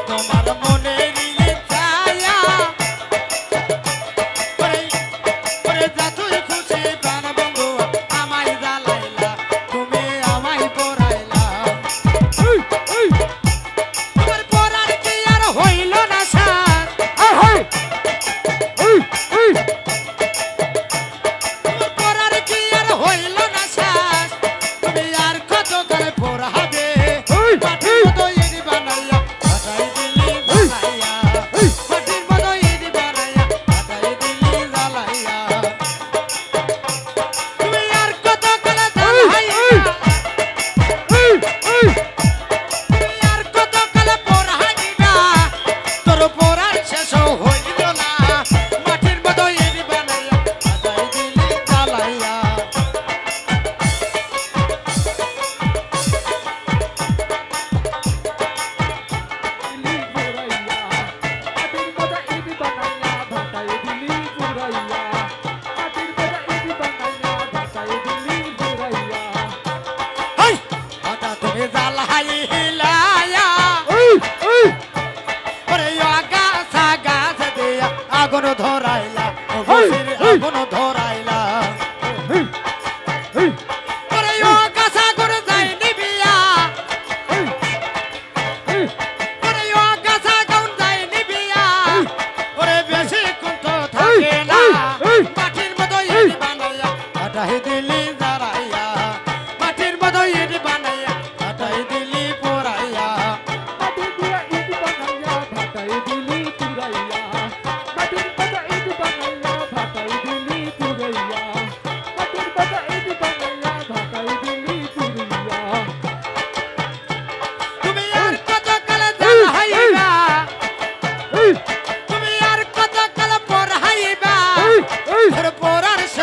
তোমার আগুন ধরাইলা আগুন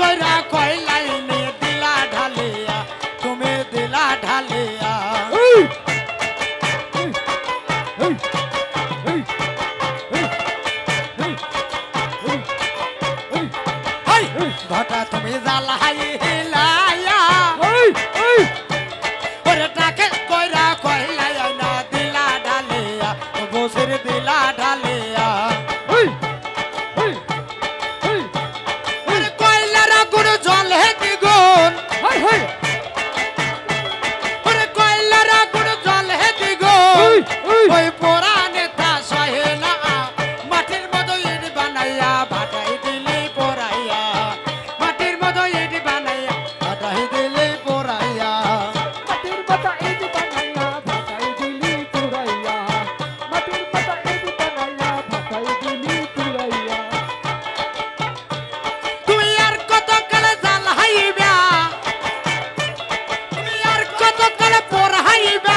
কইরা কই লাইনে দিলা ঢালিয়া তুমি দিলা ঢালিয়া। ঘটা তুমি করা পড়াইবে